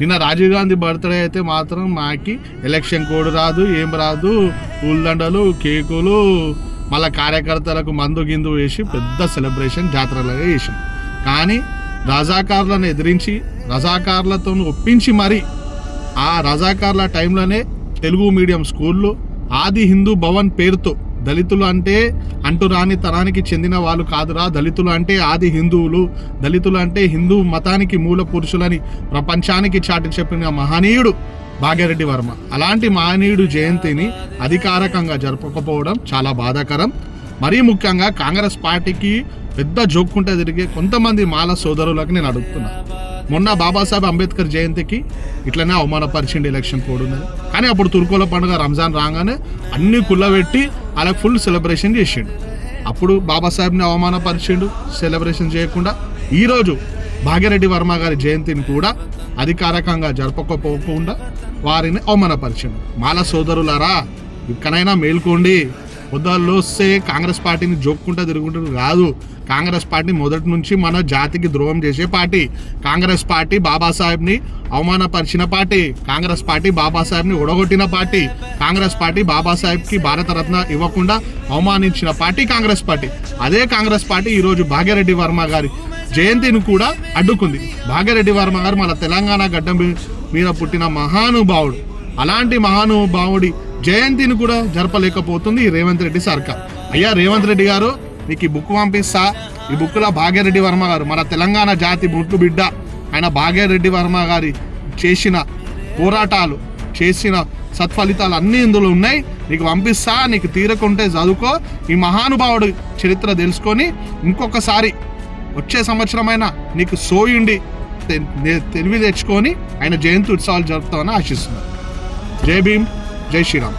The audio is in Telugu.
నిన్న రాజీవ్ గాంధీ బర్త్డే అయితే మాత్రం మాకి ఎలక్షన్ కోడ్ రాదు ఏం రాదు. పూలదండలు కేకులు మళ్ళీ కార్యకర్తలకు మందు గిందు వేసి పెద్ద సెలబ్రేషన్ జాతరలాగా చేసి కానీ రజాకారులను ఎదిరించి రజాకారులతో ఒప్పించి మరి ఆ రజాకారుల టైంలోనే తెలుగు మీడియం స్కూళ్ళు ఆది హిందూ భవన్ పేరుతో దళితులు అంటే అంటురాని తరానికి చెందిన వాళ్ళు కాదురా. దళితులు అంటే ఆది హిందువులు. దళితులు అంటే హిందూ మతానికి మూల పురుషులని ప్రపంచానికి చాటి చెప్పిన మహనీయుడు భాగ్యరెడ్డి వర్మ. అలాంటి మహనీయుడు జయంతిని అధికారికంగా జరపకపోవడం చాలా బాధాకరం. మరీ ముఖ్యంగా కాంగ్రెస్ పార్టీకి పెద్ద జోక్కుంటే తిరిగే కొంతమంది మాల సోదరులకు నేను అడుగుతున్నా. మొన్న బాబాసాహెబ్ అంబేద్కర్ జయంతికి ఇట్లనే అవమానపరిచిండు ఎలక్షన్ కోడ్ ఉన్నది. కానీ అప్పుడు తుర్కోల పండుగ రంజాన్ రాగానే అన్ని కుల్లబెట్టి అలా ఫుల్ సెలబ్రేషన్ చేసిండు. అప్పుడు బాబాసాహెబ్ని అవమానపరిచిండు సెలబ్రేషన్ చేయకుండా ఈరోజు భాగ్యరెడ్డి వర్మ గారి జయంతిని కూడా అధికారికంగా జరపకపోకుండా వారిని అవమానపరిచిండు. మాల సోదరులారా ఇక్కడైనా మేల్కోండి. పొద్దుల్లో వస్తే కాంగ్రెస్ పార్టీని జోక్కుంటా తిరుగుంటారు కాదు. కాంగ్రెస్ పార్టీ మొదటి నుంచి మన జాతికి ద్రోహం చేసే పార్టీ. కాంగ్రెస్ పార్టీ బాబాసాహెబ్ని అవమానపరిచిన పార్టీ. కాంగ్రెస్ పార్టీ బాబాసాహెబ్ని ఒడగొట్టిన పార్టీ. కాంగ్రెస్ పార్టీ బాబాసాహెబ్కి భారతరత్న ఇవ్వకుండా అవమానించిన పార్టీ కాంగ్రెస్ పార్టీ. అదే కాంగ్రెస్ పార్టీ ఈరోజు భాగ్యరెడ్డి వర్మ గారి జయంతిని కూడా అడ్డుకుంది. భాగ్యరెడ్డి వర్మ గారు మన తెలంగాణ గడ్డ మీద పుట్టిన మహానుభావుడు. అలాంటి మహానుభావుడి జయంతిని కూడా జరపలేకపోతుంది ఈ రేవంత్ రెడ్డి సర్కార్. అయ్యా రేవంత్ రెడ్డి గారు నీకు ఈ బుక్ పంపిస్తా. ఈ బుక్లో భాగ్యరెడ్డి వర్మ గారు మన తెలంగాణ జాతి బుట్టు బిడ్డ. ఆయన భాగ్యరెడ్డి వర్మ గారి చేసిన పోరాటాలు చేసిన సత్ఫలితాలు అన్నీ ఇందులో ఉన్నాయి. నీకు పంపిస్తా నీకు తీరకుంటే చదువుకో. ఈ మహానుభావుడు చరిత్ర తెలుసుకొని ఇంకొకసారి వచ్చే సంవత్సరమైనా నీకు సోయుండి తెలివి తెచ్చుకొని ఆయన జయంతి ఉత్సవాలు జరుపుతామని ఆశిస్తున్నాను జై భీమ్. జై శ్రీరామ్